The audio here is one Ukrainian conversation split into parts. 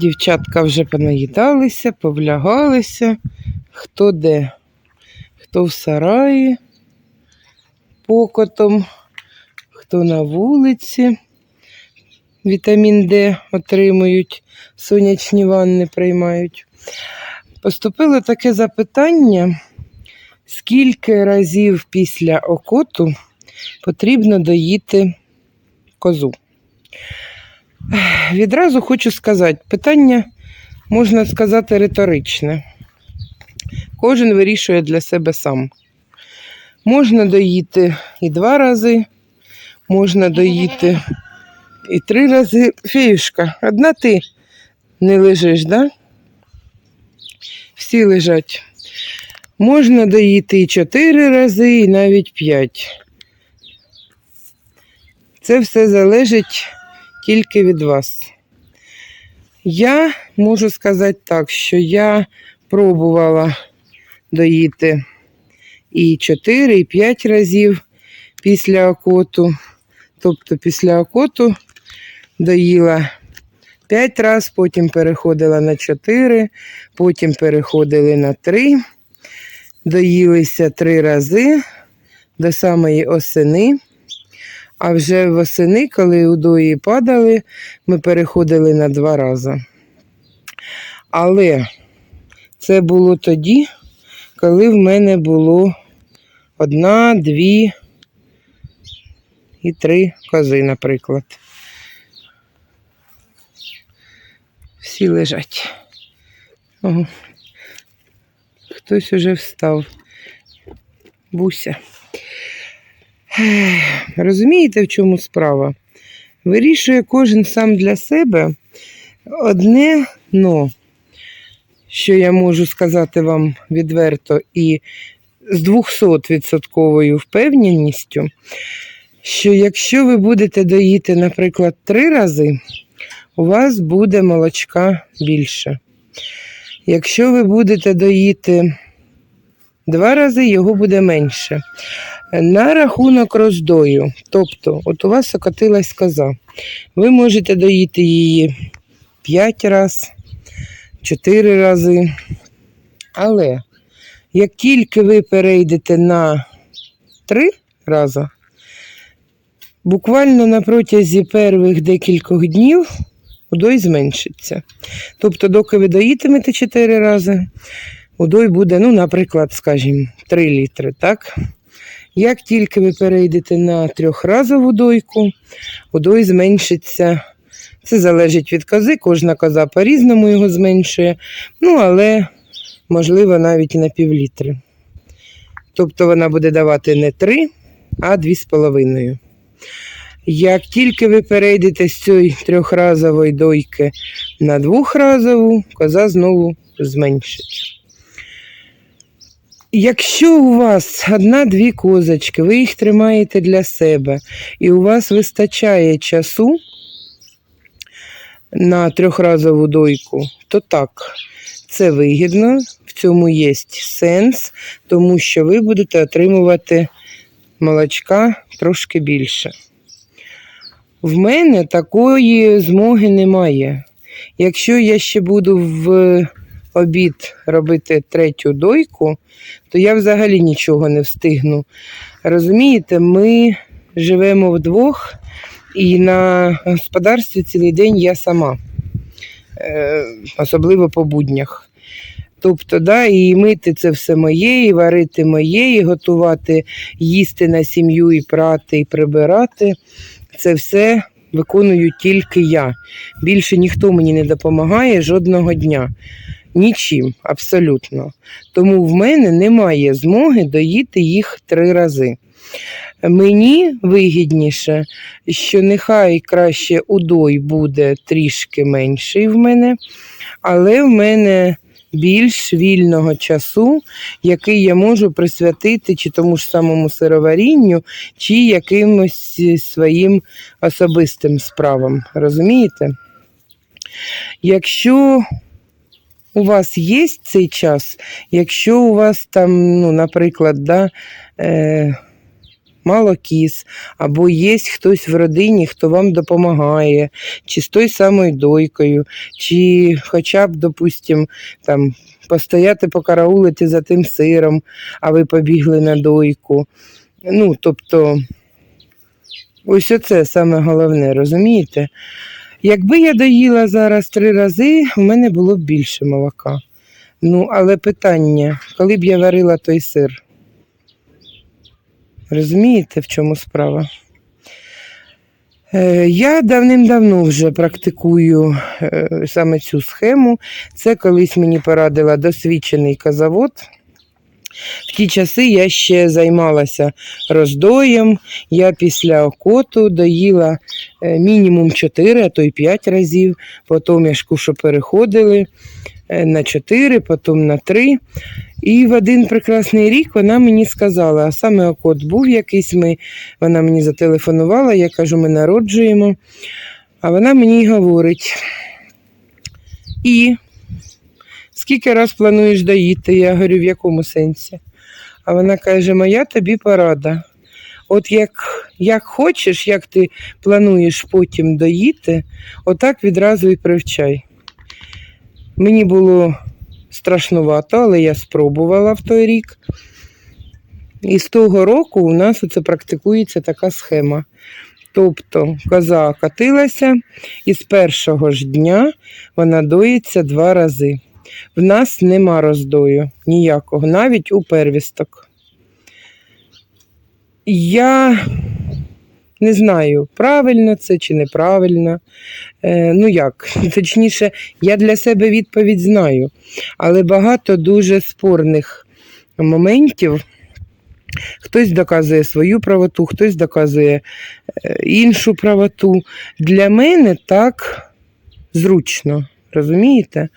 Дівчатка вже понаїдалися, повлягалися. Хто де? Хто в сараї покотом, хто на вулиці. Вітамін Д отримують, сонячні ванни приймають. Поступило таке запитання, скільки разів після окоту потрібно доїти козу. Відразу хочу сказати, питання, можна сказати, риторичне. Кожен вирішує для себе сам. Можна доїти і два рази, можна доїти і три рази. Феюшка, одна ти не лежиш, да? Всі лежать. Можна доїти і чотири рази, і навіть п'ять. Це все залежить тільки від вас. Я можу сказати так, що я пробувала доїти і 4, і 5 разів після окоту. Тобто після окоту доїла 5 разів, потім переходила на 4, потім переходили на 3, доїлися 3 рази до самої осени. А вже восени, коли удої падали, ми переходили на два рази. Але це було тоді, коли в мене було одна, дві і три кози, наприклад. Всі лежать. Ого. Хтось уже встав. Буся. Розумієте, в чому справа? Вирішує кожен сам для себе одне но, що я можу сказати вам відверто і з 200% впевненістю, що якщо ви будете доїти, наприклад, три рази, у вас буде молочка більше. Якщо ви будете доїти два рази, його буде менше. На рахунок роздою, тобто, от у вас окотилась коза, ви можете доїти її 5 разів, 4 рази. Але як тільки ви перейдете на 3 рази, буквально на протязі перших декількох днів удой зменшиться. Тобто, доки ви доїтимете 4 рази, удой буде, ну, наприклад, скажімо, 3 літри, так? Як тільки ви перейдете на трьохразову дойку, удой зменшиться. Це залежить від кози, кожна коза по-різному його зменшує, ну, але, можливо, навіть і на півлітри. Тобто вона буде давати не 3, а 2,5. Як тільки ви перейдете з цієї трьохразової дойки на двохразову, коза знову зменшить. Якщо у вас одна-дві козочки, ви їх тримаєте для себе, і у вас вистачає часу на трьохразову дойку, то так, це вигідно, в цьому є сенс, тому що ви будете отримувати молочка трошки більше. В мене такої змоги немає. Якщо я ще буду в обід робити третю дойку, то я взагалі нічого не встигну. Розумієте, ми живемо вдвох, і на господарстві цілий день я сама, е, особливо по буднях. Тобто, да, і мити це все моє, і варити моє, і готувати, їсти на сім'ю, і прати, і прибирати. Це все виконую тільки я. Більше ніхто мені не допомагає жодного дня. Нічим, абсолютно. Тому в мене немає змоги доїти їх три рази. Мені вигідніше, що нехай краще удой буде трішки менший в мене, але в мене більш вільного часу, який я можу присвятити чи тому ж самому сироварінню, чи якимось своїм особистим справам. Розумієте? Якщо у вас є цей час, якщо у вас там, ну, наприклад, да, е, мало кіз, або є хтось в родині, хто вам допомагає, чи з тою самою дойкою, чи хоча б, допустим, там, постояти покараулити за тим сиром, а ви побігли на дойку. Ну, тобто, ось оце саме головне, розумієте? Якби я доїла зараз три рази, у мене було б більше молока. Ну, але питання, коли б я варила той сир? Розумієте, в чому справа? Е, Я давним-давно вже практикую е, саме цю схему. Це колись мені порадила досвідчений казавод. В ті часи я ще займалася роздоєм. Я після окоту доїла е, мінімум 4, а то й 5 разів. Потім я шкушу переходили е, на 4, потім на 3. І в один прекрасний рік вона мені сказала, а саме окот був якийсь, ми, вона мені зателефонувала, я кажу, ми народжуємо. А вона мені говорить. І скільки раз плануєш доїти? Я говорю, в якому сенсі? А вона каже, моя тобі порада. От як, як хочеш, як ти плануєш потім доїти, отак відразу і привчай. Мені було страшнувато, але я спробувала в той рік. І з того року у нас оце практикується така схема. Тобто коза катилася, і з першого ж дня вона доїться два рази. В нас нема роздою ніякого, навіть у первісток. Я не знаю, правильно це чи неправильно. Е, ну як, точніше, я для себе відповідь знаю, але багато дуже спорних моментів. Хтось доказує свою правоту, хтось доказує е, іншу правоту. Для мене так зручно, розумієте?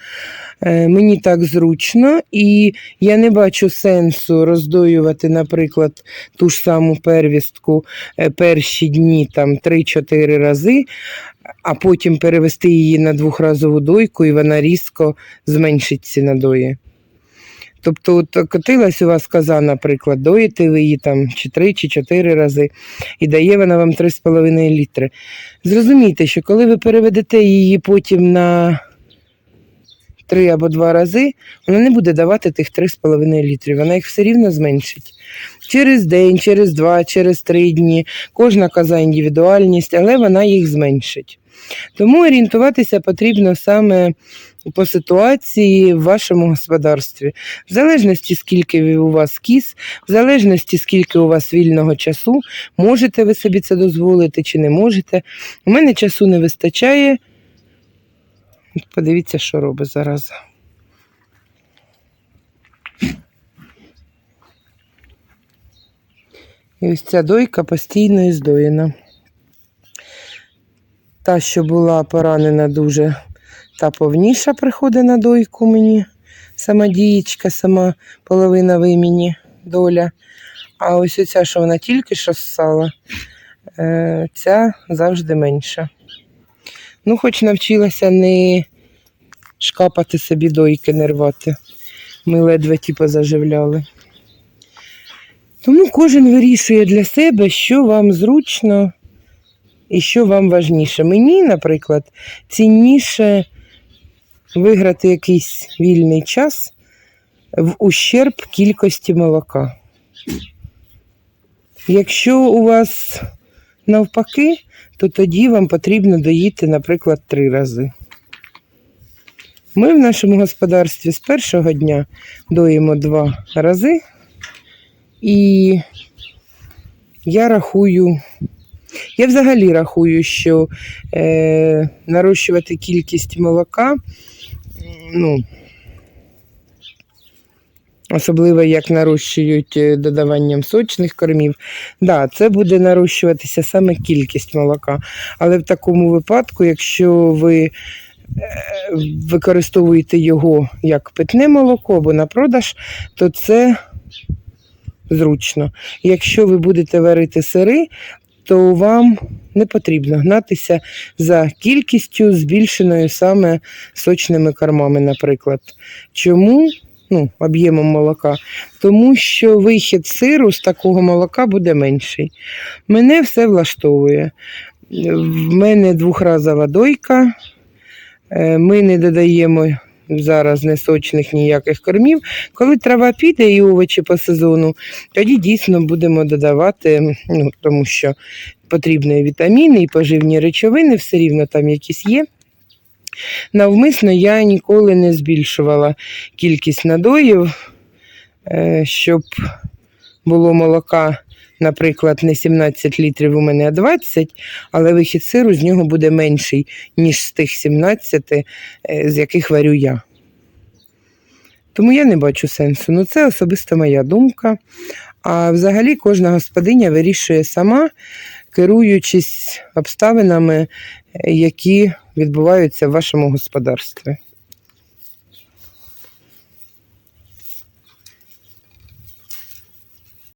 Е, Мені так зручно, і я не бачу сенсу роздоювати, наприклад, ту ж саму первістку е, перші дні там 3-4 рази, а потім перевести її на двохразову дойку, і вона різко зменшить ці надої. Тобто, от котилась у вас коза, наприклад, доїте ви її там чи 3, чи 4 рази, і дає вона вам 3,5 літри. Зрозумійте, що коли ви переведете її потім на 3 або 2 рази, вона не буде давати тих 3,5 літрів, вона їх все рівно зменшить. Через день, через два, через три дні. Кожна коза індивідуальність, але вона їх зменшить. Тому орієнтуватися потрібно саме по ситуації в вашому господарстві. В залежності, скільки у вас кіз, в залежності, скільки у вас вільного часу, можете ви собі це дозволити чи не можете. У мене часу не вистачає. Подивіться, що робить зараз. І ось ця дойка постійно іздоєна. Та, що була поранена дуже, та повніша приходить на дойку мені. Сама дієчка, сама половина виміні доля. А ось оця, що вона тільки що ссала, е, ця завжди менша. Ну, хоч навчилася не шкапати собі дойки, не рвати. Ми ледве ті позаживляли. Тому кожен вирішує для себе, що вам зручно і що вам важніше. Мені, наприклад, цінніше виграти якийсь вільний час в ущерб кількості молока. Якщо у вас навпаки, то тоді вам потрібно доїти, наприклад, три рази. Ми в нашому господарстві з першого дня доїмо два рази, і я рахую, я взагалі рахую, що е, нарощувати кількість молока, ну, особливо як нарощують е, додаванням сочних кормів, да, це буде нарощуватися саме кількість молока. Але в такому випадку, якщо ви е, використовуєте його як питне молоко або на продаж, то це зручно. Якщо ви будете варити сири, то вам не потрібно гнатися за кількістю збільшеною саме сочними кормами, наприклад. Чому? Ну, об'ємом молока, тому що вихід сиру з такого молока буде менший. Мене все влаштовує. В мене двохразова дойка. Е, Ми не додаємо зараз несочних ніяких кормів. Коли трава піде і овочі по сезону, тоді дійсно будемо додавати, ну, тому що потрібні вітаміни і поживні речовини, все рівно там якісь є. Навмисно я ніколи не збільшувала кількість надоїв, е, щоб було молока, наприклад, не 17 літрів у мене, а 20, але вихід сиру з нього буде менший, ніж з тих 17, е, з яких варю я. Тому я не бачу сенсу. Ну, це особисто моя думка. А взагалі кожна господиня вирішує сама, керуючись обставинами, е, які відбуваються в вашому господарстві.